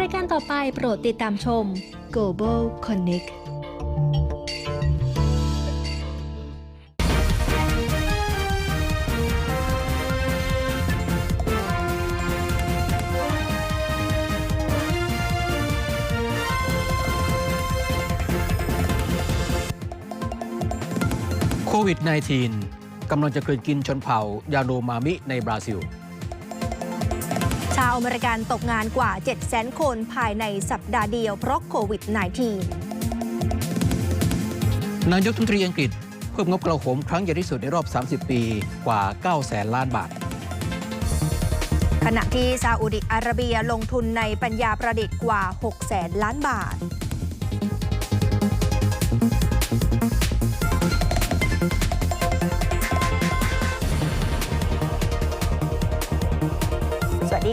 รายการต่อไปโปรดติดตามชม Global Connect โควิด -19 กำลังจะกลืนกินชนเผ่ายาโนมามิในบราซิลาวอเมริกันตกงานกว่า 700,000 คนภายในสัปดาห์เดียวเพราะโควิด -19 นายกรัฐมนตรีอังกฤษเพิ่มงบกระโหมครั้งใหญ่ที่สุดในรอบ 30 ปีกว่า 9 แสนล้านบาท ขณะที่ซาอุดิอาระเบียลงทุนในปัญญาประดิษฐ์กว่า 6 แสนล้านบาท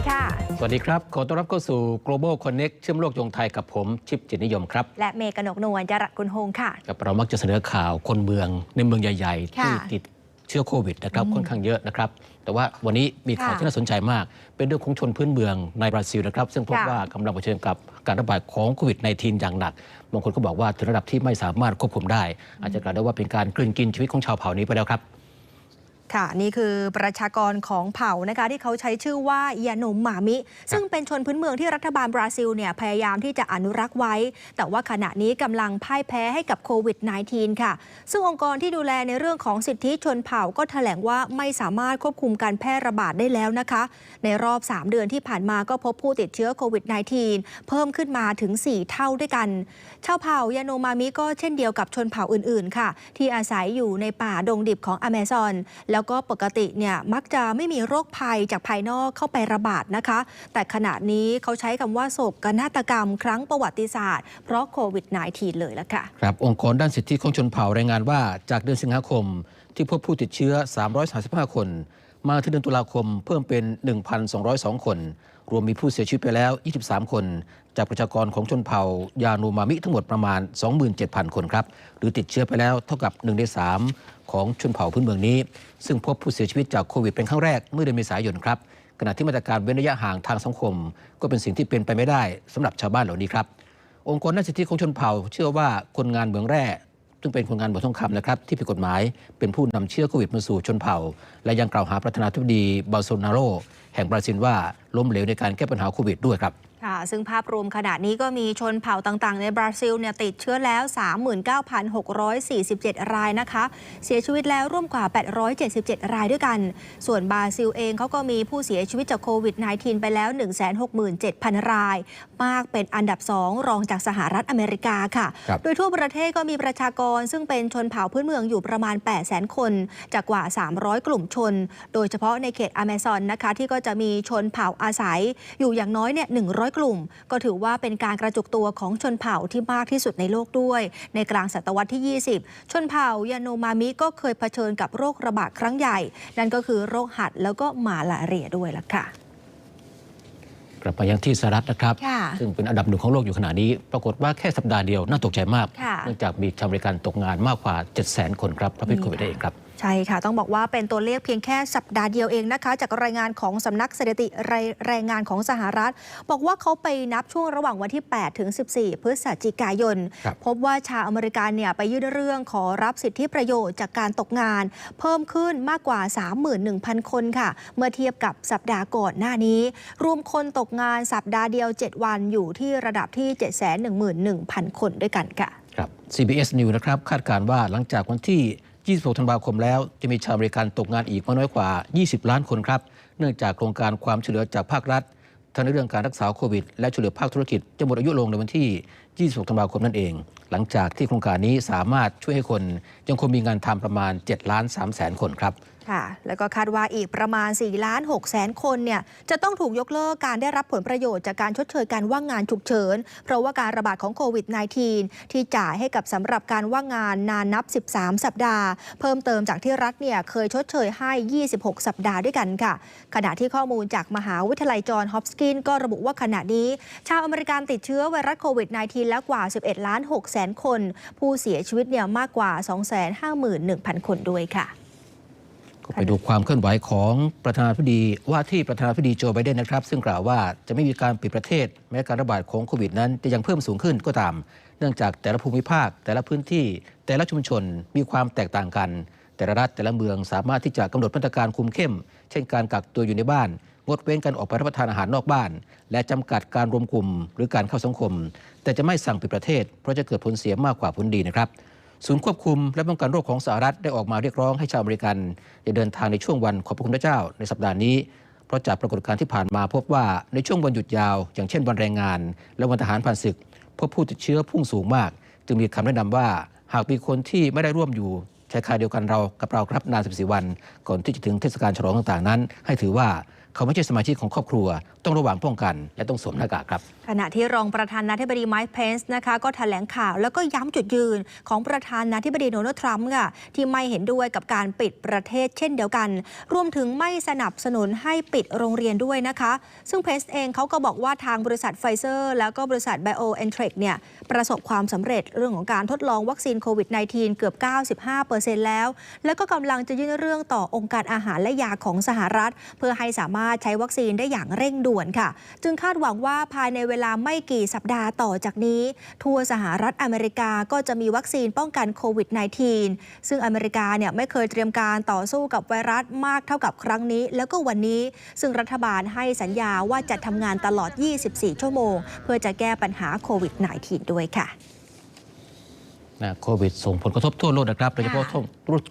ดีค่ะ สวัสดีครับ ขอต้อนรับเข้าสู่ Global Connect เชื่อมโลกยงไทยกับผมชิปจิตนิยมครับ และเมย์กนกนวลจรัสกุลโฮงค่ะกับเรามักจะเสนอข่าวคนเมืองในเมืองใหญ่ๆค่ะที่ติดเชื้อโควิดนะครับค่อนข้างเยอะนะครับ แต่ว่าวันนี้มีข่าวค่ะที่น่าสนใจมาก เป็นเรื่องของชนพื้นเมืองในบราซิลนะครับ ซึ่งพบค่ะว่ากำลังเผชิญกับการระบาดของโควิด -19 อย่างหนัก บางคนก็บอกว่าถึงระดับที่ไม่สามารถควบคุมได้ อาจจะกล่าวได้ว่าเป็นการกลืนกินชีวิตของชาวเผ่านี้ไปแล้วครับ ค่ะ นี่คือประชากรของเผ่านะคะที่เขาใช้ชื่อว่ายาโนมหมามิ ซึ่งเป็นชนพื้นเมืองที่รัฐบาลบราซิลเนี่ยพยายามที่จะอนุรักษ์ไว้ แต่ว่าขณะนี้กำลังพ่ายแพ้ให้กับโควิด -19 ค่ะ ซึ่งองค์กรที่ดูแลในเรื่องของสิทธิชนเผ่าก็แถลงว่าไม่สามารถควบคุมการแพร่ระบาดได้แล้วนะคะ ในรอบ 3 เดือนที่ผ่านมาก็พบผู้ติดเชื้อโควิด -19 เพิ่มขึ้นมาถึง 4 เท่าด้วยกัน ชาวเผ่ายาโนมามิก็เช่นเดียวกับชนเผ่าอื่นๆ ค่ะ ที่อาศัยอยู่ในป่าดงดิบของอเมซอนแล้วแล้วก็ปกติเนี่ยมักจะไม่มีโรคภัยจากภายนอกเข้าไประบาดนะคะ แต่ขณะนี้เขาใช้คำว่าโศกนาฏกรรม ครั้งประวัติศาสตร์ เพราะโควิด -19 เลยละค่ะ ครับ องค์กรด้านสิทธิของชนเผ่ารายงานว่า จากเดือนสิงหาคม ที่พบผู้ติดเชื้อ 335 คน มาถึงเดือนตุลาคมเพิ่มเป็น 1,202 คน รวมมีผู้เสียชีวิตไปแล้ว 23 คน จากประชากรของชนเผ่ายานูมามิทั้งหมดประมาณ 27,000 คนครับ หรือติดเชื้อไปแล้วเท่ากับ1ใน3 ของชนเผ่าพื้นเมืองนี้ ซึ่งพบผู้เสียชีวิตจากโควิดเป็นครั้งแรกเมื่อเดือนเมษายนครับขณะที่มาตรการเว้นระยะห่างทางสังคม ก็เป็นสิ่งที่เป็นไปไม่ได้สำหรับชาวบ้านเหล่านี้ครับ องค์กรด้านสิทธิของชนเผ่า เชื่อว่าคนงานเหมืองแร่ซึ่งเป็นคนงานเหมืองทองคำนะครับที่ผิดกฎหมายเป็นผู้นำเชื้อโควิดมาสู่ชนเผ่า และยังกล่าวหาประธานาธิบดีบอลโซนาโรแห่งบราซิลว่าล้มเหลวในการแก้ปัญหาโควิดด้วยครับค่ะซึ่งภาพรวมขณะนี้ก็มีชนเผ่าต่างๆ ในบราซิลเนี่ยติดเชื้อแล้ว 39,647 รายนะคะ เสียชีวิตแล้วร่วมกว่า 877 รายด้วยกัน ส่วนบราซิลเองเขาก็มีผู้เสียชีวิตจากโควิด -19 ไปแล้ว 167,000 ราย มากเป็นอันดับ 2 รองจากสหรัฐอเมริกาค่ะครับโดยทั่วประเทศก็มีประชากรซึ่งเป็นชนเผ่าพื้นเมืองอยู่ประมาณ 800,000 คน จากกว่า 300 กลุ่มชน โดยเฉพาะในเขตอเมซอนนะคะที่ก็จะมีชนเผ่าอาศัยอยู่อย่างน้อยเนี่ย100กลุ่ม ก็ถือว่าเป็นการกระจุกตัวของชนเผ่าที่มากที่สุดในโลกด้วย ในกลางศตวรรษที่ 20 ชนเผ่ายาโนมามิก็เคยเผชิญกับโรคระบาดครั้งใหญ่ นั่นก็คือโรคหัดแล้วก็มาลาเรียด้วยล่ะค่ะกลับมายังที่สหรัฐนะครับค่ะซึ่งเป็นอันดับหนึ่งของโลกอยู่ขณะนี้ ปรากฏว่าแค่สัปดาห์เดียวน่าตกใจมากค่ะเนื่องจากมีชาวอเมริกันตกงานมากกว่า 700,000 คนครับเพราะพิษโควิดได้เองครับ ใช่ค่ะ ต้องบอกว่าเป็นตัวเลขเพียงแค่สัปดาห์เดียวเองนะคะ จากรายงานของสำนักสถิติรายรายงานของสหรัฐ บอกว่าเขาไปนับช่วงระหว่างวันที่ 8 ถึง 14 พฤศจิกายนครับพบว่าชาวอเมริกันเนี่ยไปยื่นเรื่องขอรับสิทธิประโยชน์จากการตกงาน เพิ่มขึ้นมากกว่า 31,000 คนค่ะ เมื่อเทียบกับสัปดาห์ก่อนหน้านี้ รวมคนตกงานสัปดาห์เดียว 7 วันอยู่ที่ระดับที่ 711,000 คนด้วยกันค่ะครับ CBS News นะครับคาดการณ์ว่าหลังจากวันที่ 26 ธันวาคมแล้ว จะมีชาวอเมริกันตกงานอีกไม่น้อยกว่า 20 ล้านคนครับ เนื่องจากโครงการความช่วยเหลือจากภาครัฐทั้งในเรื่องการรักษาโควิด และช่วยเหลือภาคธุรกิจจะหมดอายุลงในวันที่ 26 ธันวาคมนั่นเอง หลังจากที่โครงการนี้สามารถช่วยให้คนยังคงมีงานทำประมาณ 7 ล้าน3แสนคนครับค่ะ แล้วก็คาดว่าอีกประมาณ4ล้าน6แสนคนเนี่ยจะต้องถูกยกเลิกการได้รับผลประโยชน์จากการชดเชยการว่างงานฉุกเฉิน เพราะว่าการระบาดของโควิด -19 ที่จ่ายให้กับสำหรับการว่างงานนานนับ 13 สัปดาห์ เพิ่มเติมจากที่รัฐเนี่ยเคยชดเชยให้ 26 สัปดาห์ด้วยกันค่ะ ขณะที่ข้อมูลจากมหาวิทยาลัยจอห์นฮอปกินก็ระบุว่าขณะนี้ ชาวอเมริกันติดเชื้อไวรัสโควิด -19 แล้วกว่า 11ล้าน6แสนคน ผู้เสียชีวิตเนี่ยมากกว่า 251,000 คนด้วยค่ะ ไปดูความเคลื่อนไหวของประธานาธิบดีว่าที่ประธานาธิบดีโจไบเดนนะครับ ซึ่งกล่าวว่าจะไม่มีการปิดประเทศ แม้การระบาดของโควิดนั้นจะยังเพิ่มสูงขึ้นก็ตาม เนื่องจากแต่ละภูมิภาค แต่ละพื้นที่ แต่ละชุมชนมีความแตกต่างกัน แต่ละรัฐแต่ละเมืองสามารถที่จะกำหนดมาตรการคุมเข้ม เช่นการกักตัวอยู่ในบ้าน งดเว้นการออกไปรับประทานอาหารนอกบ้าน และจำกัดการรวมกลุ่มหรือการเข้าสังคม แต่จะไม่สั่งปิดประเทศ เพราะจะเกิดผลเสียมากกว่าผลดีนะครับ ศูนย์ควบคุมและป้องกันโรคของสหรัฐได้ออกมาเรียกร้องให้ชาวอเมริกันอย่าเดินทางในช่วงวันขอบพระคุณพระเจ้าในสัปดาห์นี้ เพราะจากปรากฏการณ์ที่ผ่านมาพบว่าในช่วงวันหยุดยาว อย่างเช่นวันแรงงาน และวันทหารผ่านศึก พบผู้ติดเชื้อพุ่งสูงมาก จึงมีคำแนะนำว่า หากมีคนที่ไม่ได้ร่วมอยู่ชายคาเดียวกันเรากับเราครับนาน 14 วัน ก่อนที่จะถึงเทศกาลฉลองต่างๆนั้น ให้ถือว่า เขาไม่ใช่สมาชิกของครอบครัว ต้องระวังป้องกัน และต้องสวมหน้ากากครับ ขณะที่รองประธานาธิบดีไมค์เพนส์นะคะก็แถลงข่าวแล้วก็ย้ำจุดยืนของประธานาธิบดีโดนัลด์ทรัมป์ค่ะที่ไม่เห็นด้วยกับการปิดประเทศเช่นเดียวกัน รวมถึงไม่สนับสนุนให้ปิดโรงเรียนด้วยนะคะ ซึ่งเพนส์เองเขาก็บอกว่าทางบริษัทไฟเซอร์ แล้วก็บริษัท BioNTech เนี่ยประสบความสำเร็จเรื่องของการทดลองวัคซีนโควิด -19 เกือบ 95%แล้ว แล้วก็กำลังจะยื่นเรื่องต่อองค์การอาหารและยาของสหรัฐ เพื่อให้สามารถใช้วัคซีนได้อย่างเร่งด่วนค่ะ จึงคาดหวังว่าภายในเวลาไม่กี่สัปดาห์ต่อจากนี้ ทั่วสหรัฐอเมริกาก็จะมีวัคซีนป้องกันโควิด -19 ซึ่งอเมริกาเนี่ยไม่เคยเตรียมการต่อสู้กับไวรัสมากเท่ากับครั้งนี้ แล้วก็วันนี้ซึ่งรัฐบาลให้สัญญาว่าจะทำงานตลอด 24 ชั่วโมง เพื่อจะแก้ปัญหาโควิด -19 ด้วยค่ะนะโควิดส่งผลกระทบทั่วโลกนะครับโดยเฉพาะ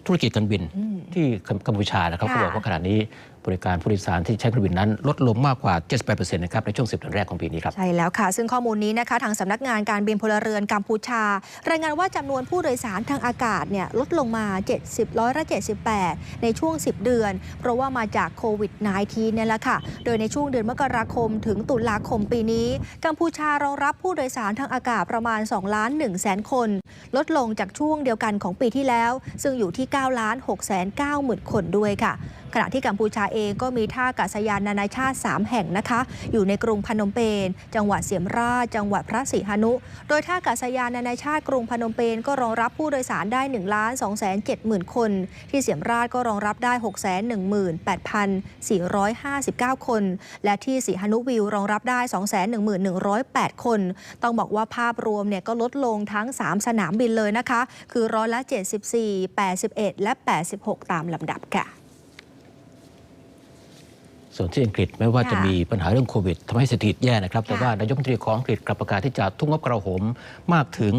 ธุรกิจการบินอืมที่กัมพูชานะครับค่ะเขาบอกว่าขณะนี้บริการผู้โดยสารที่ใช้เครื่องบินนั้น ลดลงมากกว่า 78%นะครับในช่วง 10เดือนแรกของปีนี้ครับ ใช่แล้วค่ะ ซึ่งข้อมูลนี้นะคะทางสำนักงานการบินพลเรือนกัมพูชา รายงานว่าจำนวนผู้โดยสารทางอากาศเนี่ยลดลงมา 70ร้อยละ78 ในช่วง 10 เดือน เพราะว่ามาจากโควิด -19 เนี่ยแหละค่ะ โดยในช่วงเดือนมกราคมถึงตุลาคมปีนี้ กัมพูชารองรับผู้โดยสารทางอากาศประมาณ2ล้าน1แสนคน ลดลงจากช่วงเดียวกันของปีที่แล้ว ซึ่งอยู่ที่9ล้าน6แสน9หมื่นคนด้วยค่ะ ขณะที่กัมพูชาเองก็มีท่ากาศยานนานาชาติ 3 แห่งนะคะ อยู่ในกรุงพนมเปญจังหวัดเสียมราช จังหวัดพระศรีหนุ โดยท่ากาศยานนานาชาติกรุงพนมเปญก็รองรับผู้โดยสารได้1ล้าน2 7 0 0 0 0คน ที่เสียมราชก็รองรับได้ 6 1 8 4 5 9 คน และที่ศรีหนุวิวรองรับได้2 1 1 0 8 คน ต้องบอกว่าภาพรวมเนี่ยก็ลดลงทั้ง 3 สนามบินเลยนะคะ คือร้อยละ 74 81 และ 86 ตามลำดับค่ะ ส่วนที่อังกฤษไม่ว่าจะค่ะมีปัญหาเรื่องโควิดทำให้เศรษฐกิจแย่นะครับ แต่ค่ะว่านายกรัฐมนตรีของอังกฤษกลับประกาศที่จะทุ่มงบกระโหมมากถึง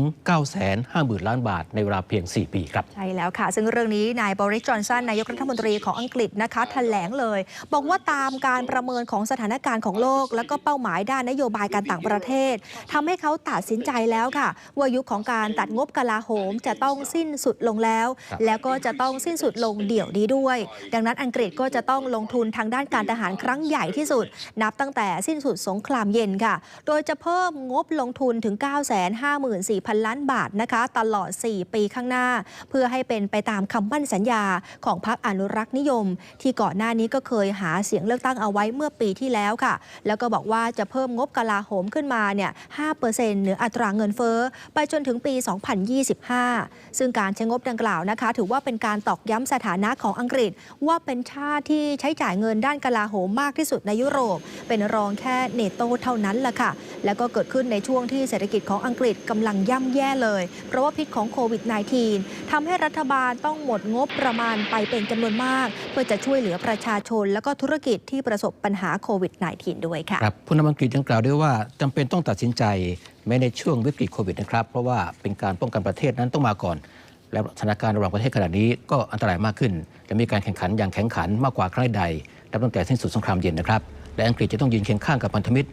950,000 ล้านบาท ในเวลาเพียง 4 ปีครับ ใช่แล้วค่ะ ซึ่งเรื่องนี้นายบริสจอนสันนายกรัฐมนตรีของอังกฤษนะคะแถลงเลย บอกว่าตามการประเมินของสถานการณ์ของโลก แล้วก็เป้าหมายด้านนโยบายการต่างประเทศทำให้เขาตัดสินใจแล้วค่ะ ว่ายุคของการตัดงบกลาโหมจะต้องสิ้นสุดลงแล้วครับแล้วก็จะต้องสิ้นสุดลงเดี่ยวนี้ด้วย ดังนั้นอังกฤษก็จะต้องลงทุนทางด้านการทหารครั้งใหญ่ที่สุด นับตั้งแต่สิ้นสุดสงครามเย็นค่ะ โดยจะเพิ่มงบลงทุนถึง 954,000 ล้านบาทนะคะตลอด 4 ปีข้างหน้า เพื่อให้เป็นไปตามคำมั่นสัญญาของพรรคอนุรักษ์นิยม ที่ก่อนหน้านี้ก็เคยหาเสียงเลือกตั้งเอาไว้เมื่อปีที่แล้วค่ะ แล้วก็บอกว่าจะเพิ่มงบกลาโหมขึ้นมาเนี่ย5%เหนืออัตราเงินเฟ้อไปจนถึงปี 2025 ซึ่งการใช้งบดังกล่าวนะคะ ถือว่าเป็นการตอกย้ำสถานะของอังกฤษ ว่าเป็นชาติที่ใช้จ่ายเงินด้านกลาโหมมากที่สุดในยุโรป เป็นรองแค่เนโตเท่านั้นแหละค่ะ แล้วก็เกิดขึ้นในช่วงที่เศรษฐกิจของอังกฤษกำลังย่ำแย่เลย เพราะว่าพิษของโควิด -19 ทำให้รัฐบาลต้องหมดงบประมาณไปเป็นจำนวนมาก เพื่อจะช่วยเหลือประชาชน และก็ธุรกิจที่ประสบปัญหาโควิด -19 ด้วยค่ะครับผู้นำอังกฤษยังกล่าวด้วยว่าจำเป็นต้องตัดสินใจแม้ในช่วงวิกฤตโควิดนะครับ เพราะว่าเป็นการป้องกันประเทศนั้นต้องมาก่อน และสถานการณ์ระหว่างประเทศขณะนี้ก็อันตรายมากขึ้น และมีการแข่งขันอย่างแข็งขันมากกว่าครั้งใด นับตั้งแต่สิ้นสุดสงครามเย็นนะครับ และอังกฤษจะต้องยืนเคียงข้างกับพันธมิตร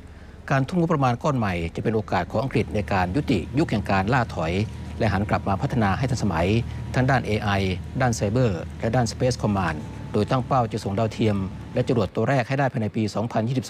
การทุ่มงบประมาณก้อนใหม่จะเป็นโอกาสของอังกฤษในการยุติยุคแห่งการล่าถอย และหันกลับมาพัฒนาให้ทันสมัย ทั้งด้าน AI ด้านไซเบอร์ และด้าน Space Command โดยตั้งเป้าจะส่งดาวเทียม และจรวดตัวแรกให้ได้ภายในปี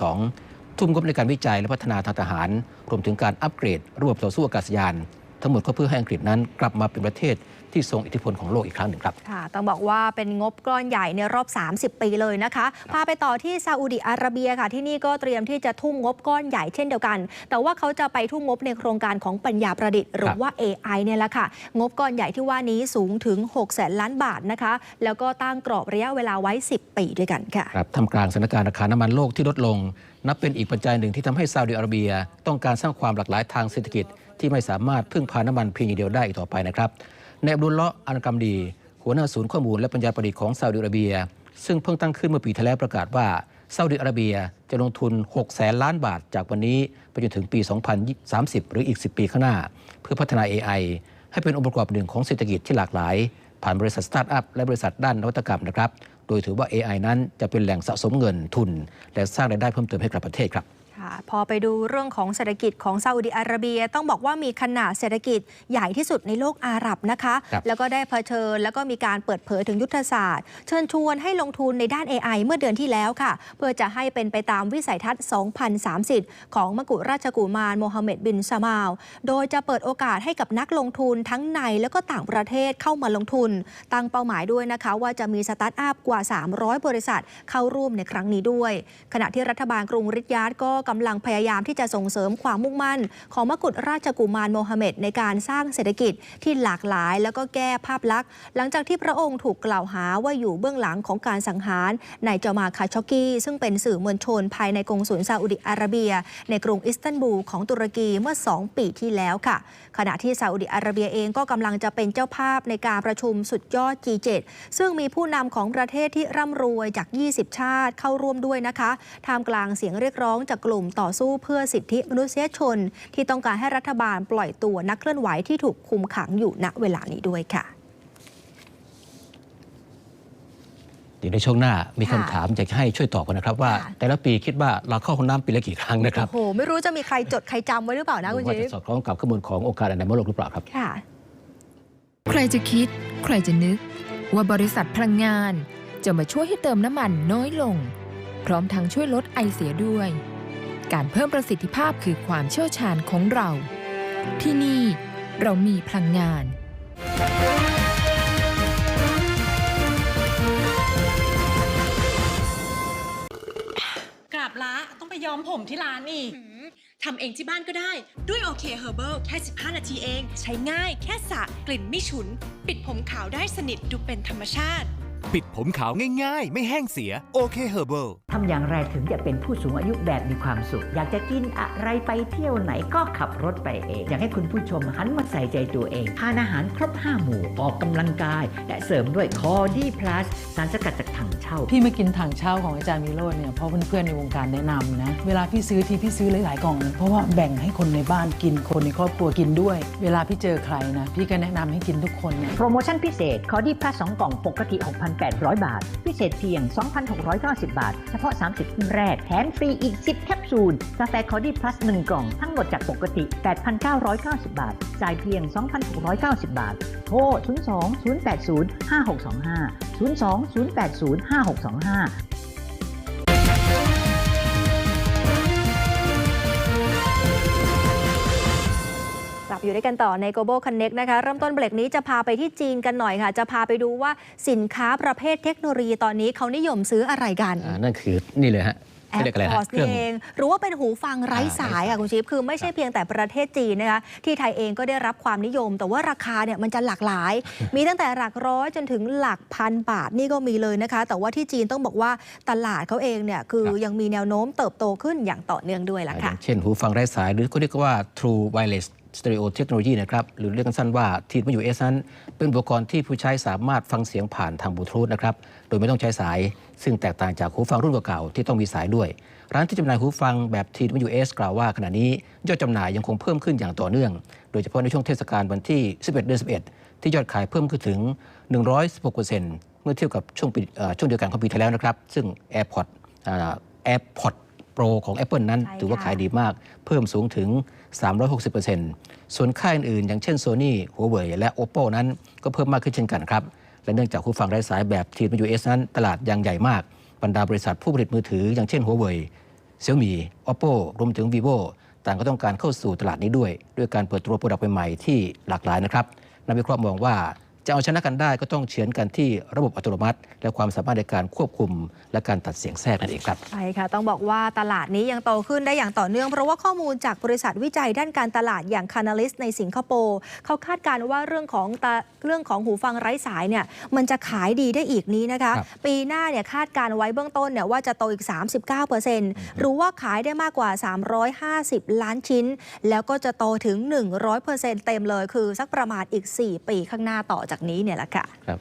2022 ทุ่มงบในการวิจัยและพัฒนาทางทหาร รวมถึงการอัปเกรดระบบต่อสู้อากาศยาน ทั้งหมดก็เพื่อให้อังกฤษนั้นกลับมาเป็นประเทศ ที่ที่ทรงอิทธิพลของโลกอีกครั้งหนึ่งครับค่ะต้องบอกว่าเป็นงบก้อนใหญ่ในรอบ 30 ปีเลยนะคะ พาไปต่อที่ซาอุดิอาระเบียค่ะ ที่นี่ก็เตรียมที่จะทุ่มงบก้อนใหญ่เช่นเดียวกัน แต่ว่าเขาจะไปทุ่มงบในโครงการของปัญญาประดิษฐ์หรือว่า AI เนี่ยแหละค่ะ งบก้อนใหญ่ที่ว่านี้สูงถึง6แสนล้านบาทนะคะ แล้วก็ตั้งกรอบระยะเวลาไว้ 10 ปีด้วยกันค่ะครับทำกลางสถานการณ์ราคาน้ำมันโลกที่ลดลง นับเป็นอีกปัจจัยหนึ่งที่ทำให้ซาอุดิอาระเบีย ต้องการสร้างความหลากหลายทางเศรษฐกิจที่ไม่สามารถพึ่งพาน้ำมันเพียงอย่างเดียวได้อีกต่อไปนะครับ ในอับดุลเลาะอันกัมดี หัวหน้าศูนย์ข้อมูลและปัญญาประดิษฐ์ของซาอุดิอาระเบีย ซึ่งเพิ่งตั้งขึ้นเมื่อปีที่แล้วประกาศว่าซาอุดิอาระเบียจะลงทุน 6 แสนล้านบาทจากวันนี้ไปจนถึงปี 2030 หรืออีก 10 ปีข้างหน้า เพื่อพัฒนา AI ให้เป็นองค์ประกอบหนึ่งของเศรษฐกิจที่หลากหลาย ผ่านบริษัทสตาร์ทอัพและบริษัทด้านนวัตกรรมนะครับ โดยถือว่า AI นั้นจะเป็นแหล่งสะสมเงินทุน และสร้างรายได้เพิ่มเติมให้กับประเทศครับ พอไปดูเรื่องของเศรษฐกิจของซาอุดิอาระเบีย ต้องบอกว่ามีขนาดเศรษฐกิจใหญ่ที่สุดในโลกอาหรับนะคะครับแล้วก็ได้เผชิญแล้วก็มีการเปิดเผยถึงยุทธศาสตร์ เชิญชวนให้ลงทุนในด้าน AI เมื่อเดือนที่แล้วค่ะ เพื่อจะให้เป็นไปตามวิสัยทัศน์ 2030 ของมกุฎราชกุมารโมฮัมเหม็ดบินซามาลโดยจะเปิดโอกาสให้กับนักลงทุนทั้งในและก็ต่างประเทศเข้ามาลงทุน ตั้งเป้าหมายด้วยนะคะ ว่าจะมีสตาร์ทอัพกว่า 300 บริษัทเข้าร่วมในครั้งนี้ด้วย ขณะที่รัฐบาลกรุงริยาดก็กำลังพยายามที่จะส่งเสริมความมุ่งมั่น ของมกุฎราชกุมารโมฮัมเหม็ดในการสร้างเศรษฐกิจที่หลากหลาย แล้วก็แก้ภาพลักษณ์ หลังจากที่พระองค์ถูกกล่าวหาว่าอยู่เบื้องหลังของการสังหารนายจามาคาชอกกีซึ่งเป็นสื่อมวลชนภายในกงสุลซาอุดิอาระเบีย ในกรุงอิสตันบูลของตุรกีเมื่อ 2 ปีที่แล้วค่ะ ขณะที่ซาอุดิอาระเบียเองก็กำลังจะเป็นเจ้าภาพในการประชุมสุดยอด G7 ซึ่งมีผู้นำของประเทศที่ร่ำรวยจาก 20 ชาติเข้าร่วมด้วยนะคะท่ามกลางเสียงเรียกร้องจากกลุ่มต่อสู้เพื่อสิทธิมนุษยชน ที่ต้องการให้รัฐบาลปล่อยตัวนักเคลื่อนไหวที่ถูกคุมขังอยู่ณเวลานี้ด้วยค่ะเดี๋ยวในช่วงหน้ามีคำค่ะถามอยากจะให้ช่วยตอบกันนะครับ ว่าค่ะแต่ละปีคิดว่าเราเข้าห้องน้ำปีละกี่ครั้งนะครับโอ้โหไม่รู้จะมีใครจดใครจำไว้หรือเปล่านะคุณว่าชิจะปสอดคล้องกับข้อมูลขององค์การอนามัยโลกหรือเปล่าครับค่ะใครจะคิด ใครจะนึก ว่าบริษัทพลังงาน จะมาช่วยให้เติมน้ำมันน้อยลง พร้อมทั้งช่วยลดไอเสียด้วย การเพิ่มประสิทธิภาพคือความเชี่ยวชาญของเรา ที่นี่เรามีพลังงาน กราบละต้องไปย้อมผมที่ร้านอีกทำเองที่บ้านก็ได้ ด้วยโอเคเฮอร์เบิลแค่ 15 นาทีเอง ใช้ง่าย แค่สระกลิ่นไม่ฉุน ปิดผมขาวได้สนิทดูเป็นธรรมชาติ ปิดผมขาวง่ายๆ ไม่แห้งเสียโอเคเฮอร์เบิลทำอย่างไรถึงจะเป็นผู้สูงอายุแบบมีความสุข อยากจะกินอะไรไปเที่ยวไหนก็ขับรถไปเอง อยากให้คุณผู้ชมหันมาใส่ใจตัวเอง ทานอาหารครบ 5 หมู่ ออกกำลังกาย และเสริมด้วยคอดีพลัสสารสกัดจากถังเช่า พี่มากินถังเช่าของอาจารย์วิโรจน์เนี่ยเพราะเพื่อนๆในวงการแนะนำนะ เวลาพี่ซื้อทีพี่ซื้อหลายๆกล่องเลยเพราะว่าแบ่งให้คนในบ้านกินคนในครอบครัวกินด้วย เวลาพี่เจอใครนะพี่ก็แนะนำให้กินทุกคนเนี่ยโปรโมชั่นพิเศษคอดีพลัส2กล่องปกติ6,800 บาท พิเศษเพียง 2,690 บาท เฉพาะ 30ขึ้นแรก แถมฟรีอีก 10 แคปซูล กาแฟคอดี้พลัส1กล่อง ทั้งหมดจากปกติ 8,990 บาท จ่ายเพียง 2,690 บาท โทร 02 080 5625 02 080 5625 บอยู่ด้วยกันต่อใน Global Connect นะคะ เริ่มต้นเบรกนี้จะพาไปที่จีนกันหน่อยค่ะ จะพาไปดูว่าสินค้าประเภทเทคโนโลยีตอนนี้เขานิยมซื้ออะไรกันอ่านั่นคือนี่เลยฮะแอปเรียกอะไรพอฮะสเครื่นี่องเองหรือว่าเป็นหูฟังไร้อ่าสายไร้สายอะคุณชิปคือไม่ใช่เพียงแต่ประเทศจีนนะคะ ที่ไทยเองก็ได้รับความนิยม แต่ว่าราคาเนี่ยมันจะหลากหลาย มีตั้งแต่หลักร้อยจนถึงหลักพันบาทนี่ก็มีเลยนะคะ แต่ว่าที่จีนต้องบอกว่าตลาดเขาเองเนี่ยคือยังมีแนวโน้มเติบโตขึ้นอย่างต่อเนื่องด้วยล่ะอค่ะย่างเช่นหูฟังไร้สายหรือเขาเรียกว่า True Wireless Stereo Technology นะครับหรือเรียกสั้นว่าทีม US นั้น เป็นอุปกรณ์ที่ผู้ใช้สามารถฟังเสียงผ่านทางบลูทูธนะครับโดยไม่ต้องใช้สาย ซึ่งแตกต่างจากหูฟังรุ่นเก่าๆที่ต้องมีสายด้วย ร้านที่จำหน่ายหูฟังแบบทีม US กล่าวว่าขณะนี้ยอดจำหน่ายยังคงเพิ่มขึ้นอย่างต่อเนื่อง โดยเฉพาะในช่วงเทศกาลวันที่ 11 เดือน 11 ที่ยอดขายเพิ่มขึ้นถึง 116%เมื่อเทียบกับช่วงปีช่วงเดียวกันของปีที่แล้วนะครับซึ่ง AirPods AirPods Pro ของ Apple นั้นใช่ถือว่าค่ะขายดีมาก เพิ่มสูงถึง 360%ส่วนค่ายอื่นๆ อย่างเช่น Sony Huawei และ Oppo นั้นก็เพิ่มมากขึ้นเช่นกันครับ และเนื่องจากหูฟังไร้สายแบบทีม US นั้น ตลาดยังใหญ่มาก บรรดาบริษัทผู้ผลิตมือถือ อย่างเช่น Huawei Xiaomi Oppo รวมถึง Vivo ต่างก็ต้องการเข้าสู่ตลาดนี้ด้วย ด้วยการเปิดตัวโปรดักต์ใหม่ๆที่หลากหลายนะครับนักวิเคราะห์มองว่า จะเอาชนะกันได้ก็ต้องเฉือนกันที่ระบบอัตโนมัติ และความสามารถในการควบคุม และการตัดเสียงแทรกนั่นเองครับใช่ค่ะ ต้องบอกว่าตลาดนี้ยังโตขึ้นได้อย่างต่อเนื่อง เพราะว่าข้อมูลจากบริษัทวิจัยด้านการตลาดอย่าง Canalys ในสิงคโปร์เขาคาดการณ์ว่าเรื่องของตาเรื่องของหูฟังไร้สายเนี่ยมันจะขายดีได้อีกนี้นะคะครับปีหน้าเนี่ยคาดการณ์ไว้เบื้องต้นเนี่ยว่าจะโตอีก 39%หรือว่าขายได้มากกว่า 350 ล้านชิ้น แล้วก็จะโตถึง 100%เต็มเลยคือสักประมาณอีก 4 ปีข้างหน้าต่อจากนี้เนี่ยแหละค่ะ ครับ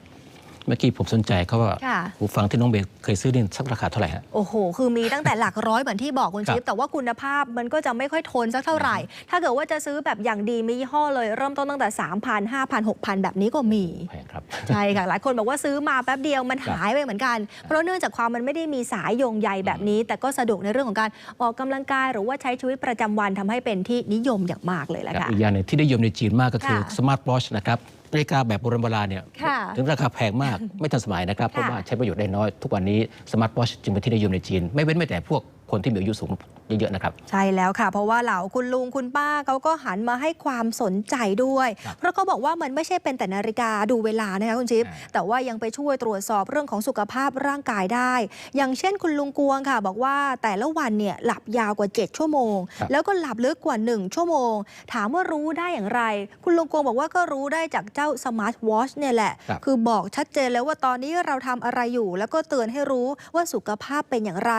เมื่อกี้ผมสนใจเขาว่าค่ะ หูฟังที่น้องเบย์เคยซื้อนี่สักราคาเท่าไหร่ฮะ โอ้โห คือมีตั้งแต่หลักร้อยเหมือนที่บอกคุณครับชิป แต่ว่าคุณภาพมันก็จะไม่ค่อยทนสักเท่าไหร่ ถ้าเกิดว่าจะซื้อแบบอย่างดีมียี่ห้อเลย เริ่มต้นตั้งแต่ 3,000 5,000 6,000 แบบนี้ก็มี แพงครับ ใช่ค่ะ หลายคนบอกว่าซื้อมาแป๊บเดียวมันครับหายไปเหมือนกัน เพราะเนื่องจากความมันไม่ได้มีสายโยงใยแบบนี้ แต่ก็สะดวกในเรื่องของการออกกำลังกายหรือว่าใช้ชีวิตประจำวันทำให้เป็นที่นิยมอย่างมากเลยแหละครับค่ะ อีกอย่างหนึ่งที่นิยมในจีนมากก็คือค่ะ สมาร์ทวอชนะครับ นาฬิกาแบบโบราณโบราณเนี่ยค่ะถึงราคาแพงมากไม่ทันสมัยนะครับ เพราะค่ะว่าใช้ประโยชน์ได้น้อย ทุกวันนี้สมาร์ทวอชจึงเป็นที่นิยมในจีน ไม่เว้นไม่แต่พวก คนที่มีอายุสูงเยอะๆนะครับ ใช่แล้วค่ะ เพราะว่าเหล่าคุณลุงคุณป้าเขาก็หันมาให้ความสนใจด้วยครับเพราะเขาบอกว่ามันไม่ใช่เป็นแต่นาฬิกาดูเวลานะคะคุณชิปอ่าแต่ว่ายังไปช่วยตรวจสอบเรื่องของสุขภาพร่างกายได้ อย่างเช่นคุณลุงกวงค่ะ บอกว่าแต่ละวันเนี่ยหลับยาวกว่า 7 ชั่วโมงครับแล้วก็หลับลึกกว่า 1 ชั่วโมง ถามว่ารู้ได้อย่างไร คุณลุงกวงบอกว่าก็รู้ได้จากเจ้าสมาร์ทวอชเนี่ยแหละครับคือบอกชัดเจนแล้วว่าตอนนี้เราทำอะไรอยู่ แล้วก็เตือนให้รู้ว่าสุขภาพเป็นอย่างไร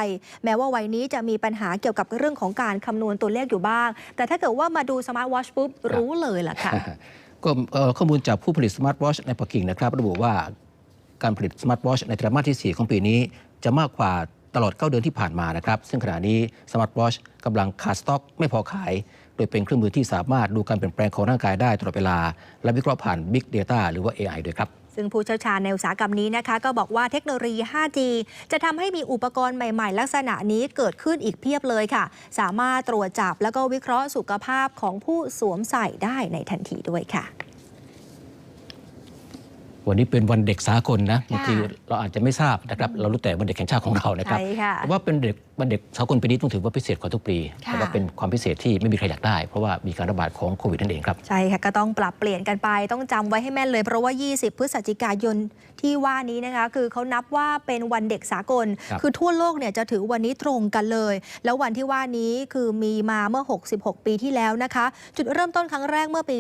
แม้ว่าวัยนี้จะมีปัญหาเกี่ยวกับเรื่องของการคำนวณตัวเลขอยู่บ้าง แต่ถ้าเกิดว่ามาดูสมาร์ทวอชปุ๊บรู้เลยล่ะค่ะก็ข้อมูลจากผู้ผลิตสมาร์ทวอชในปักกิ่งนะครับระบุว่าการผลิตสมาร์ทวอชในไตรมาสที่ 4 ของปีนี้ จะมากกว่าตลอด 9 เดือนที่ผ่านมานะครับซึ่งขณะนี้สมาร์ทวอชกำลังขาดสต็อก ไม่พอขาย โดยเป็นเครื่องมือที่สามารถดูการเปลี่ยนแปลงของร่างกายได้ตลอดเวลา และวิเคราะห์ผ่าน Big Data หรือว่า AI ด้วยครับ ซึ่งผู้เชี่ยวชาญในอุตสาหกรรมนี้นะคะ ก็บอกว่าเทคโนโลยี 5G จะทำให้มีอุปกรณ์ใหม่ๆ ลักษณะนี้เกิดขึ้นอีกเพียบเลยค่ะ สามารถตรวจจับแล้วก็วิเคราะห์สุขภาพของผู้สวมใส่ได้ในทันทีด้วยค่ะ วันนี้เป็นวันเด็กสากลนะบางทีเราอาจจะไม่ทราบนะครับเรารู้แต่วันเด็กแห่งชาติของเรานะครับใช่ค่ะแต่ว่าเป็นเด็กวันเด็กสากลปีนี้ต้องถือว่าพิเศษกว่าทุกปีค่ะแต่ว่าเป็นความพิเศษที่ไม่มีใครอยากได้ เพราะว่ามีการระบาดของโควิดนั่นเองครับใช่ค่ะก็ต้องปรับเปลี่ยนกันไปต้องจำไว้ให้แม่นเลย เพราะว่า 20 พฤศจิกายนที่ว่านี้นะคะคือเขานับว่าเป็นวันเด็กสากลครับคือทั่วโลกเนี่ยจะถือวันนี้ตรงกันเลย แล้ววันที่ว่านี้คือมีมาเมื่อ 66 ปีที่แล้วนะคะ จุดเริ่มต้นครั้งแรกเมื่อปี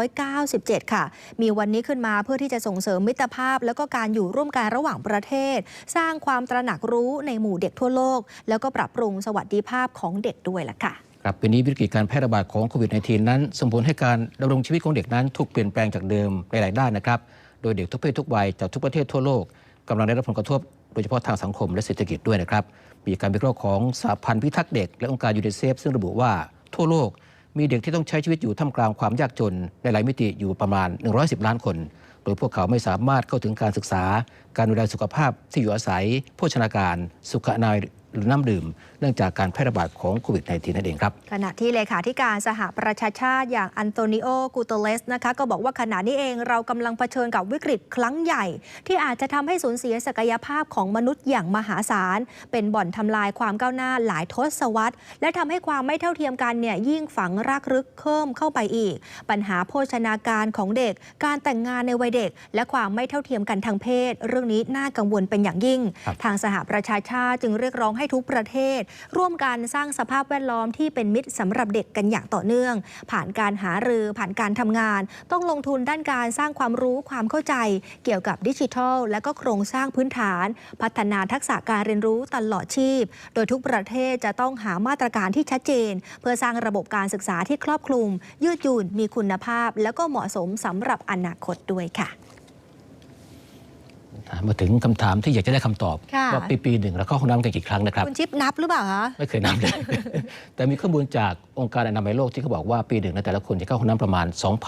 2497 ค่ะ มีวันนี้ขึ้นมาเพื่อที่จะส่งเสริมมิตรภาพ แล้วก็การอยู่ร่วมกันระหว่างประเทศ สร้างความตระหนักรู้ในหมู่เด็กทั่วโลก แล้วก็ปรับปรุงสวัสดิภาพของเด็กด้วยล่ะค่ะครับปีนี้วิกฤตการแพร่ระบาดของโควิด -19 นั้น ส่งผลให้การดำรงชีวิตของเด็กนั้นถูกเปลี่ยนแปลงจากเดิมหลายๆด้านนะครับ โดยเด็กทุกเพศทุกวัยจากทุกประเทศทั่วโลกกำลังได้รับผลกระทบโดยเฉพาะทางสังคมและเศรษฐกิจด้วยนะครับ มีการวิเคราะห์ของสหพันธ์พิทักษ์เด็ก และองค์การยูนิเซฟซึ่งระบุว่าทั่วโลกมีเด็กที่ต้องใช้ชีวิตอยู่ท่ามกลางความยากจนในหลายมิติอยู่ประมาณ 110 ล้านคน ดยพวกเขาไม่สามารถเข้าถึงการศึกษา การดูแลสุขภาพที่อยู่อาศัย โภชนาการ สุขอนาย หรือน้ำดื่ม เนื่องจากการแพร่ระบาดของโควิด -19 นั่นเองครับ ขณะที่เลขาธิการสหประชาชาติอย่างอันโตนิโอกูเตเลสนะคะก็บอกว่าขณะนี้เองเรากำลังเผชิญกับวิกฤตครั้งใหญ่ ที่อาจจะทำให้สูญเสียศักยภาพของมนุษย์อย่างมหาศาล เป็นบ่อนทำลายความก้าวหน้าหลายทศวรรษ และทำให้ความไม่เท่าเทียมกันเนี่ยยิ่งฝังรากลึกเพิ่มเข้าไปอีก ปัญหาโภชนาการของเด็ก การแต่งงานในวัยเด็ก และความไม่เท่าเทียมกันทางเพศ เรื่องนี้น่ากังวลเป็นอย่างยิ่งครับทางสหประชาชาติจึงเรียกร้องให้ทุกประเทศ ร่วมกันสร้างสภาพแวดล้อมที่เป็นมิตรสำหรับเด็กกันอย่างต่อเนื่อง ผ่านการหารือผ่านการทำงาน ต้องลงทุนด้านการสร้างความรู้ความเข้าใจ เกี่ยวกับดิจิทัล และก็โครงสร้างพื้นฐาน พัฒนาทักษะการเรียนรู้ตลอดชีพ โดยทุกประเทศจะต้องหามาตรการที่ชัดเจน เพื่อสร้างระบบการศึกษาที่ครอบคลุม ยืดหยุ่นมีคุณภาพ แล้วก็เหมาะสมสำหรับอนาคตด้วยค่ะ มาถึงคำถามที่อยากจะได้คำตอบค่ะว่าปีปีหนึ่งเราเข้าห้องน้ำกันกี่ครั้งนะครับคุณชิปนับหรือเปล่าคะไม่เคยนับเลยแต่มีข้อมูลจากองค์การอนามัยโลกที่เขาบอกว่าปีหนึ่งในแต่ละคนจะเข้าห้องน้ำประมาณ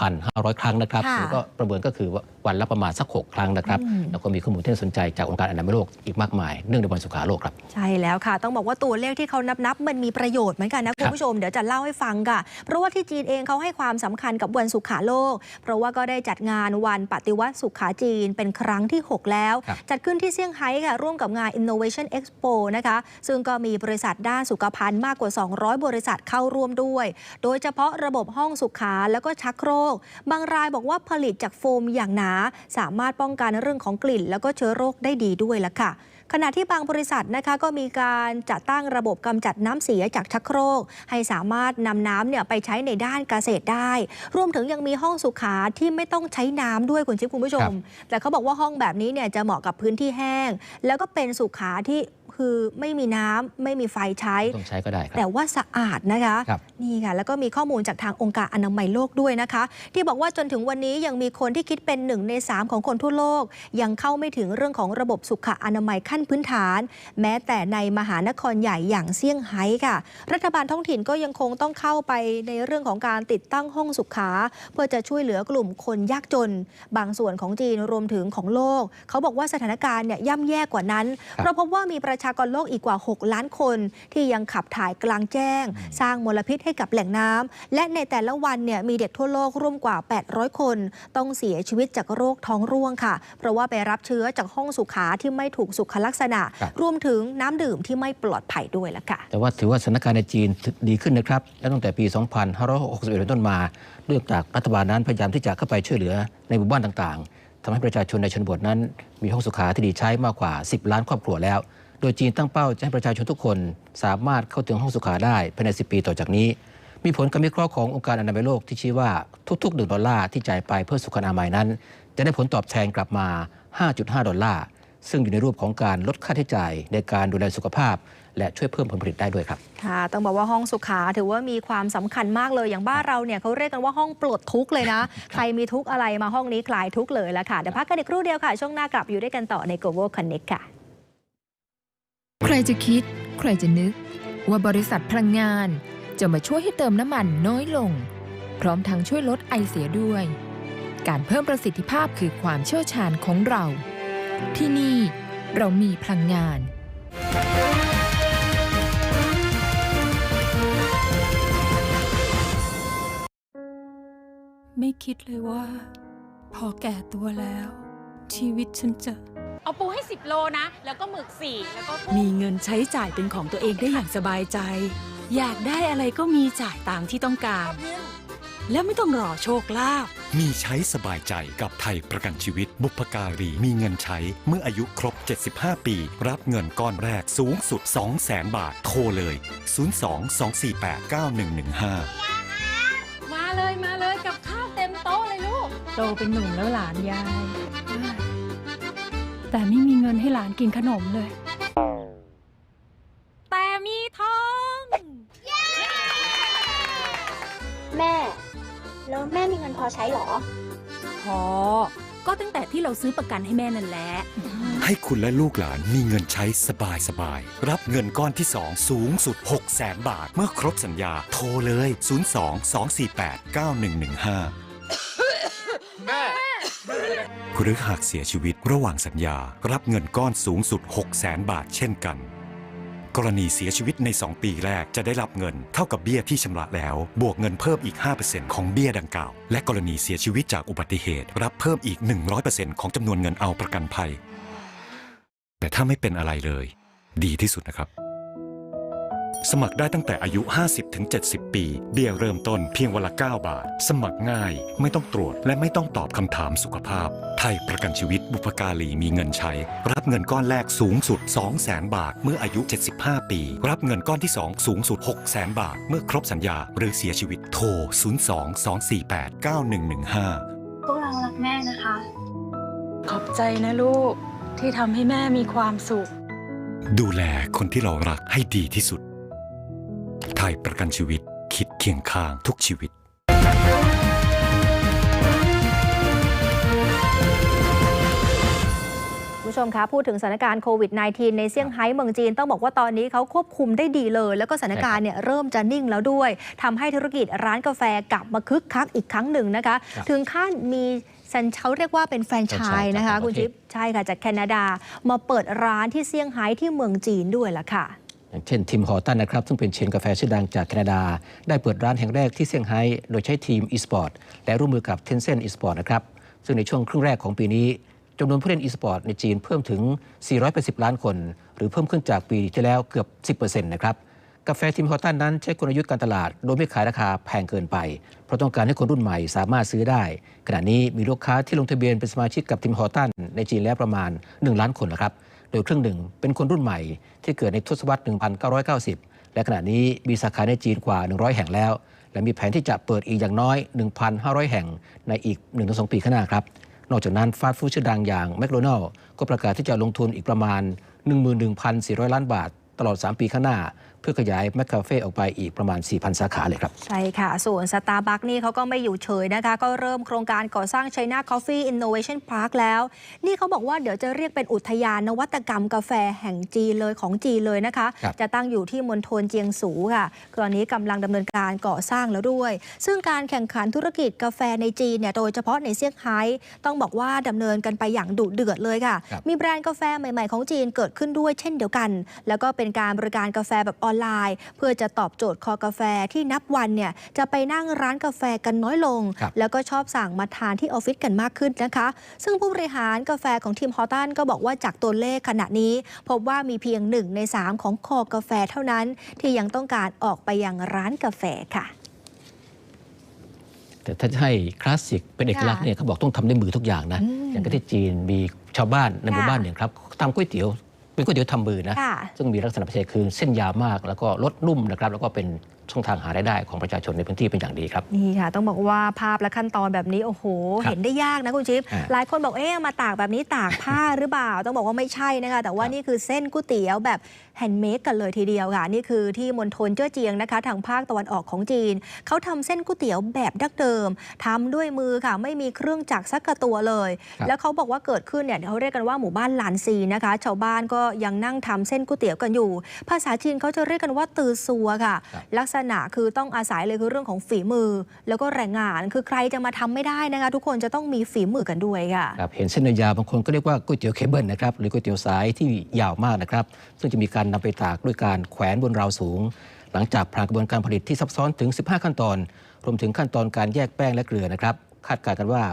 2,500 ครั้งนะครับค่ะหรือก็ประเมินก็คือว่าวันละประมาณสัก 6 ครั้งนะครับอืมแล้วก็มีข้อมูลที่น่าสนใจจากองค์การอนามัยโลกอีกมากมายเนื่องในวันสุขาโลกครับใช่แล้วค่ะ ต้องบอกว่าตัวเลขที่เขานับนับๆมันมีประโยชน์เหมือนกันนะคุณผู้ชมเดี๋ยวจะเล่าให้ฟังค่ะเพราะว่าที่จีนเองเขาให้ความสำคัญกับวันสุขาโลก เพราะว่าก็ได้จัดงานวันปฏิวัติสุขาจีนเป็นครั้งที่ 6 แล้วครับจัดขึ้นที่เซี่ยงไฮ้ค่ะร่วมกับงาน Innovation Expo นะคะซึ่งก็มีบริษัทด้านสุขภัณฑ์มากกว่า 200 บริษัทเข้าร่วมด้วย โดยเฉพาะระบบห้องสุขาแล้วก็ชักโครก บางรายบอกว่าผลิตจากโฟมอย่างหนา สามารถป้องกันเรื่องของกลิ่น แล้วก็เชื้อโรคได้ดีด้วยละค่ะ ขณะที่บางบริษัทนะคะก็มีการจัดตั้งระบบกำจัดน้ำเสียจากชักโครก ให้สามารถนำน้ำเนี่ยไปใช้ในด้านเกษตรได้ รวมถึงยังมีห้องสุขาที่ไม่ต้องใช้น้ำด้วยคุณชิปคุณผู้ชครัมบแต่เขาบอกว่าห้องแบบนี้เนี่ยจะเหมาะกับพื้นที่แห้ง แล้วก็เป็นสุขาที่ คือไม่มีน้ำไม่มีไฟใช้ ต้องใช้ก็ได้ครับ แต่ว่าสะอาดนะคะครับนี่ค่ะ แล้วก็มีข้อมูลจากทางองค์การอนามัยโลกด้วยนะคะ ที่บอกว่าจนถึงวันนี้ยังมีคนที่คิดเป็นหนึ่งใน 3 ของคนทั่วโลก ยังเข้าไม่ถึงเรื่องของระบบสุขอนามัยขั้นพื้นฐาน แม้แต่ในมหานครใหญ่อย่างเซี่ยงไฮ้ค่ะ รัฐบาลท้องถิ่นก็ยังคงต้องเข้าไปในเรื่องของการติดตั้งห้องสุขา เพื่อจะช่วยเหลือกลุ่มคนยากจน บางส่วนของจีนรวมถึงของโลก เขาบอกว่าสถานการณ์เนี่ยย่ำแย่กว่านั้น เพราะพบว่ามีประชากรโลกอีกกว่า 6 ล้านคน ที่ยังขับถ่ายกลางแจ้ง สร้างมลพิษให้กับแหล่งน้ำและในแต่ละวันเนี่ยมีเด็กทั่วโลกร่วมกว่า 800 คน ต้องเสียชีวิตจากโรคท้องร่วงค่ะ เพราะว่าไปรับเชื้อจากห้องสุขาที่ไม่ถูกสุขลักษณะครับรวมถึงน้ำดื่มที่ไม่ปลอดภัยด้วยละค่ะ แต่ว่าถือว่าสถานการณ์ในจีนดีขึ้นนะครับ และตั้งแต่ปี 2561เป็นต้นมาเนื่องจากรัฐบาลนั้นพยายามที่จะเข้าไปช่วยเหลือในหมู่บ้านต่างๆทำให้ประชาชนในชนบทนั้น มีห้องสุขาที่ดีใช้มากกว่า 10 ล้านครอบครัวแล้ว โดยจีนตั้งเป้าจะให้ประชาชนทุกคนสามารถเข้าถึงห้องสุขาได้ภายใน 10 ปีต่อจากนี้ มีผลการวิเคราะห์ขององค์การอนามัยโลกที่ชี้ว่าทุกๆ 1 ดอลลาร์ที่จ่ายไปเพื่อสุขอนามัยนั้น จะได้ผลตอบแทนกลับมา 5.5 ดอลลาร์ ซึ่งอยู่ในรูปของการลดค่าใช้จ่ายในการดูแลสุขภาพ และช่วยเพิ่มผลผลิตได้ด้วยครับ ค่ะ ต้องบอกว่าห้องสุขาถือว่ามีความสำคัญมากเลย อย่างบ้านเราเนี่ยเขาเรียกกันว่าห้องปลดทุกข์เลยนะ ใครมีทุกข์อะไรมาห้องนี้คลายทุกข์เลยละค่ะ เดี๋ยวพักกันอีกครู่เดียวค่ะ ช่วงหน้ากลับอยู่ด้วยกันต่อใน Global Connect ค่ะ ใครจะคิด ใครจะนึก ว่าบริษัทพลังงาน จะมาช่วยให้เติมน้ำมันน้อยลง พร้อมทั้งช่วยลดไอเสียด้วย การเพิ่มประสิทธิภาพคือความเชี่ยวชาญของเรา ที่นี่เรามีพลังงานไม่คิดเลยว่า พอแก่ตัวแล้ว ชีวิตฉันจะ เอาปูให้ 10 โลนะ แล้วก็หมึกสี่แล้วก็กุ้งมีเงินใช้จ่ายเป็นของตัวเองได้อย่างสบายใจ อยากได้อะไรก็มีจ่ายตามที่ต้องการ แล้วไม่ต้องรอโชคลาภมีใช้สบายใจกับไทยประกันชีวิต บุพการีมีเงินใช้เมื่ออายุครบ 75 ปี รับเงินก้อนแรกสูงสุด 200,000 บาท โทรเลย 02-248-9115 มาเลยมาเลยกับข้าวเต็มโต๊ะเลยลูก โตเป็นหนุ่มแล้วหลานยาย แต่ไม่มีเงินให้หลานกินขนมเลย แต่มีทอง แม่ แล้วแม่มีเงินพอใช้เหรอ พอ ก็ตั้งแต่ที่เราซื้อประกันให้แม่นั่นแหละ ให้คุณและลูกหลานมีเงินใช้สบายสบาย รับเงินก้อนที่ 2 สูงสุด 6 0แสนบาท เมื่อครบสัญญา โทรเลย 02 248 9115 หรือหากเสียชีวิตระหว่างสัญญารับเงินก้อนสูงสุด 6 0แสนบาทเช่นกัน กรณีเสียชีวิตใน 2 ปีแรกจะได้รับเงินเท่ากับเบี้ยที่ชำระแล้ว บวกเงินเพิ่มอีก 5%ของเบี้ยดังกล่าว และกรณีเสียชีวิตจากอุบัติเหตุ รับเพิ่มอีก 100%ของจำนวนเงินเอาประกันภัย แต่ถ้าไม่เป็นอะไรเลย ดีที่สุดนะครับ สมัครได้ตั้งแต่อายุ 50-70 ปี เบี้ยเริ่มต้นเพียงวันละ 9 บาท สมัครง่าย ไม่ต้องตรวจและไม่ต้องตอบคำถามสุขภาพ ไทยประกันชีวิตบุพการีมีเงินใช้ รับเงินก้อนแรกสูงสุด 200,000 บาท เมื่ออายุ 75 ปี รับเงินก้อนที่ 2 สูงสุด 600,000 บาท เมื่อครบสัญญาหรือเสียชีวิตโทร 02-248-9115 พวกเรารักแม่นะคะ ขอบใจนะลูกที่ทำให้แม่มีความสุข ดูแลคนที่เรารักให้ดีที่สุด ไทยประกันชีวิตคิดเคียงข้างทุกชีวิตคุณผู้ชมคะพูดถึงสถานการณ์โควิด -19 ในเซี่ยงไฮ้เมืองจีน ต้องบอกว่าตอนนี้เขาควบคุมได้ดีเลย แล้วก็สถานการณ์เนี่ยเริ่มจะนิ่งแล้วด้วยทำให้ธุรกิจร้านกาแฟกลับมาคึกคักอีกครั้งหนึ่งนะคะครับถึงขั้นมีซันเขาเรียกว่าเป็นแฟรนไชส์นะคะ แฟรนไชส์คุณชิปใช่ค่ะจากแคนาดามาเปิดร้านที่เซี่ยงไฮ้ที่เมืองจีนด้วยล่ะค่ะ อย่างเช่นทีมฮอตันนะครับ ซึ่งเป็นเชนกาแฟชื่อดังจากแคนาดา ได้เปิดร้านแห่งแรกที่เซี่ยงไฮ้โดยใช้ทีม e-sport และร่วมมือกับ Tencent e-sport นะครับ ซึ่งในช่วงครึ่งแรกของปีนี้จำนวนผู้เล่นอีสปอร์ตในจีนเพิ่มถึง 480 ล้านคน หรือเพิ่มขึ้นจากปีที่แล้วเกือบ 10%นะครับกาแฟทิมฮอตันนั้นใช้กลยุทธ์การตลาด โดยไม่ขายราคาแพงเกินไป เพราะต้องการให้คนรุ่นใหม่สามารถซื้อได้ ขณะนี้มีลูกค้าที่ลงทะเบียนเป็นสมาชิกกับทิมฮอตันในจีนแล้วประมาณ 1 ล้านคนนะครับ โดยครึ่งหนึ่ง เป็นคนรุ่นใหม่ที่เกิดในทศวรรษ 1990 และขณะนี้มีสาขาในจีนกว่า 100 แห่งแล้ว และมีแผนที่จะเปิดอีกอย่างน้อย 1,500 แห่งในอีก 1-2 ปีข้างหน้าครับ นอกจากนั้นฟาสต์ฟู้ดชื่อดังอย่างแมคโดนัลล์ก็ประกาศที่จะลงทุนอีกประมาณ 11,400 ล้านบาท ตลอด 3 ปีข้างหน้า เพื่อขยายแมคคาเฟ่ออกไปอีกประมาณ 4,000 สาขาเลยครับ ใช่ค่ะ ส่วนสตาร์บัคนี่เขาก็ไม่อยู่เฉยนะคะ ก็เริ่มโครงการก่อสร้าง China Coffee Innovation Park แล้ว นี่เขาบอกว่าเดี๋ยวจะเรียกเป็นอุทยานนวัตกรรมกาแฟแห่งจีนเลยของจีนเลยนะคะครับจะตั้งอยู่ที่มณฑลเจียงสูค่ะตอนนี้กำลังดำเนินการก่อสร้างแล้วด้วย ซึ่งการแข่งขันธุรกิจกาแฟในจีนเนี่ยโดยเฉพาะในเซี่ยงไฮ้ต้องบอกว่าดำเนินกันไปอย่างดุเดือดเลยค่ะครับมีแบรนด์กาแฟใหม่ ๆของจีนเกิดขึ้นด้วยเช่นเดียวกัน แล้วก็เป็นการบริการกาแฟแบบออนไลน์ เพื่อจะตอบโจทย์คอกาแฟที่นับวันเนี่ยจะไปนั่งร้านกาแฟกันน้อยลงครับแล้วก็ชอบสั่งมาทานที่ออฟฟิศกันมากขึ้นนะคะ ซึ่งผู้บริหารกาแฟของทีมฮอตตันก็บอกว่าจากตัวเลขขณะนี้ พบว่ามีเพียงหนึ่งใน 3 ของคอกาแฟเท่านั้น ที่ยังต้องการออกไปยังร้านกาแฟค่ะแต่ถ้าจะให้คลาสสิกเป็นเอกลักษณ์ค่ะเนี่ยเขาบอกต้องทำด้วยมือทุกอย่างนะอืมอย่างที่จีนมีชาวบ้านในหมู่ค่ะบ้านเนี่ยครับทำก๋วยเตี๋ยว เป็นก๋วยเตี๋ยวทำมือนะค่ะซึ่งมีลักษณะพิเศษคือเส้นยาวมากแล้วก็รสนุ่มนะครับ แล้วก็เป็น ช่องทางหารายได้ของประชาชนในพื้นที่เป็นอย่างดีครับนี่ค่ะ ต้องบอกว่าภาพและขั้นตอนแบบนี้โอ้โหครับเห็นได้ยากนะคุณชิปอ่าหลายคนบอกเอ๊ะมาตากแบบนี้ตากผ้าหรือเปล่า ต้องบอกว่าไม่ใช่นะคะ แต่ว่าครับนี่คือเส้นก๋วยเตี๋ยวแบบแฮนด์เมดกันเลยทีเดียวค่ะ นี่คือที่มณฑลเจ้อเจียงนะคะ ทางภาคตะวันออกของจีนเขาทำเส้นก๋วยเตี๋ยวแบบดั้งเดิมทำด้วยมือค่ะ ไม่มีเครื่องจักรสักกระตัวเลยครับแล้วเขาบอกว่าเกิดขึ้นเนี่ยเขาเรียกกันว่าหมู่บ้านหลานซีนะคะ ชาวบ้านก็ยังนั่งทำเส้นก๋วยเตี๋ยวกันอยู่ ภาษาจีนเขาจะเรียกกันว่าตือซัวค่ะครับลักษณะคือต้องอาศัยเลยคือเรื่องของฝีมือ แล้วก็แรงงาน คือใครจะมาทำไม่ได้นะคะทุกคนจะต้องมีฝีมือกันด้วยค่ะครับเห็นเส้นยาวบางคนก็เรียกว่าก๋วยเตี๋ยวเคเบิลนะครับหรือก๋วยเตี๋ยวสายที่ยาวมากนะครับ ซึ่งจะมีการนำไปตากด้วยการแขวนบนราวสูง หลังจากผ่านกระบวนการผลิตที่ซับซ้อนถึง 15 ขั้นตอน รวมถึงขั้นตอนการแยกแป้งและเกลือนะครับคาดการณ์กันว่า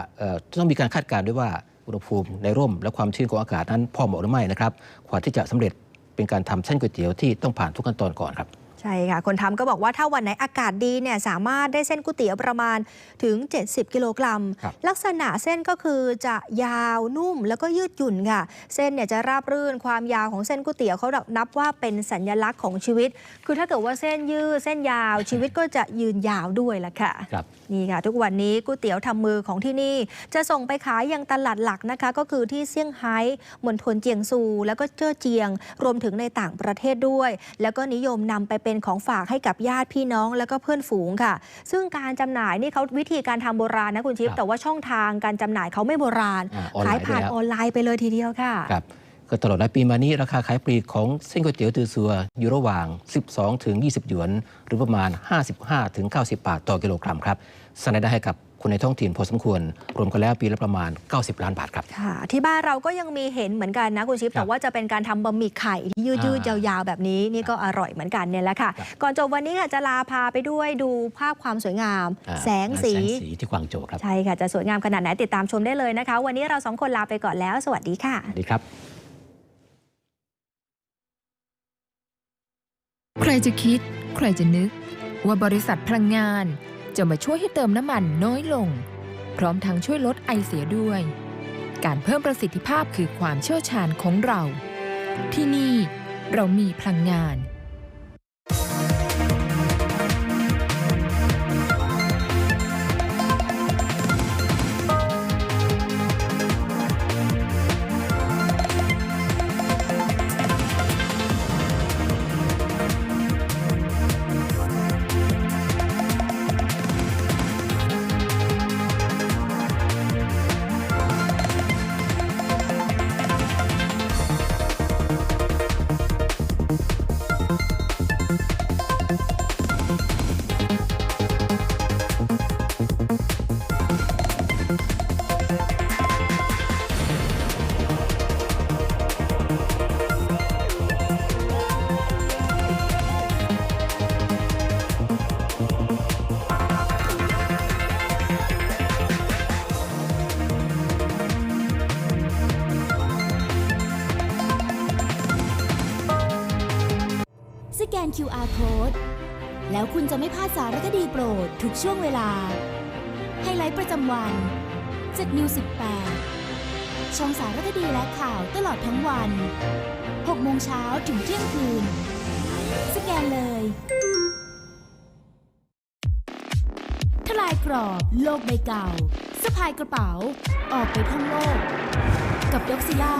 ต้องมีการคาดการณ์ด้วยว่าอุณหภูมิในร่มและความชื้นของอากาศนั้นพอเหมาะหรือไม่นะครับกว่าที่จะสำเร็จเป็นการทำเส้นก๋วยเตี๋ยวที่ต้องผ่านทุกขั้นตอนก่อนครับ ใช่ค่ะ คนทำก็บอกว่าถ้าวันไหนอากาศดีเนี่ยสามารถได้เส้นก๋วยเตี๋ยวประมาณถึง 70 กิโลกรัมครับลักษณะเส้นก็คือจะยาวนุ่มแล้วก็ยืดหยุ่นค่ะ เส้นเนี่ยจะราบรื่นความยาวของเส้นก๋วยเตี๋ยวเขานับว่าเป็นสัญลักษณ์ของชีวิต คือถ้าเกิดว่าเส้นยืดเส้นยาวชีวิตก็จะยืนยาวด้วยล่ะค่ะครับนี่ค่ะ ทุกวันนี้ก๋วยเตี๋ยวทำมือของที่นี่ จะส่งไปขายยังตลาดหลักนะคะ ก็คือที่เซี่ยงไฮ้มณฑลเจียงซู แล้วก็เจ้อเจียง รวมถึงในต่างประเทศด้วย แล้วก็นิยมนำไปเป็นของฝากให้กับญาติพี่น้องแล้วก็เพื่อนฝูงค่ะ ซึ่งการจำหน่ายนี่เขาวิธีการทำโบราณนะคุณชิปครับแต่ว่าช่องทางการจำหน่ายเขาไม่โบราณอ่าออนไลขายน์ผ่านด้วยแล้วออนไลน์ไปเลยทีเดียวค่ะครับก็ตลอดหลายปีมานี้ราคาขายปลีกของเส้นก๋วยเตี๋ยวตือซัวอยู่ระหว่าง 12 ถึง 20 หยวน หรือประมาณ 55 ถึง 90 บาทต่อกิโลกรัมครับสร้างรายได้ให้กับ คนในท้องถิ่นพอสมควร รวมกันแล้วปีละประมาณ 90 ล้านบาทครับ ค่ะ ที่บ้านเราก็ยังมีเห็นเหมือนกันนะคุณชิปครับแต่ว่าจะเป็นการทำบะหมี่ไข่ที่ยืดยืดอ่ายาวๆ แบบนี้นี่ก็อร่อยเหมือนกันเนี่ยแหละค่ะครับก่อนจบวันนี้ค่ะจะลาพาไปด้วยดูภาพความสวยงามอ่าแสงสีแสงสีที่กวางโจวครับ ใช่ค่ะ จะสวยงามขนาดไหนติดตามชมได้เลยนะคะ วันนี้เราสองคนลาไปก่อนแล้ว สวัสดีค่ะสวัสดีครับ ใครจะคิด ใครจะนึก ว่าบริษัทพลังงาน จะมาช่วยให้เติมน้ำมันน้อยลง พร้อมทั้งช่วยลดไอเสียด้วย การเพิ่มประสิทธิภาพคือความเชี่ยวชาญของเรา ที่นี่เรามีพลังงาน ช่วงเวลา ไฮไลท์ประจำวันจากนิว 18 ช่องสารคดีและข่าวตลอดทั้งวัน 6 โมงเช้าถึงเที่ยงคืน สแกนเลย ทลายกรอบโลกใบเก่าสะพายกระเป๋า ออกไปท่องโลก กับด็อกซิล่า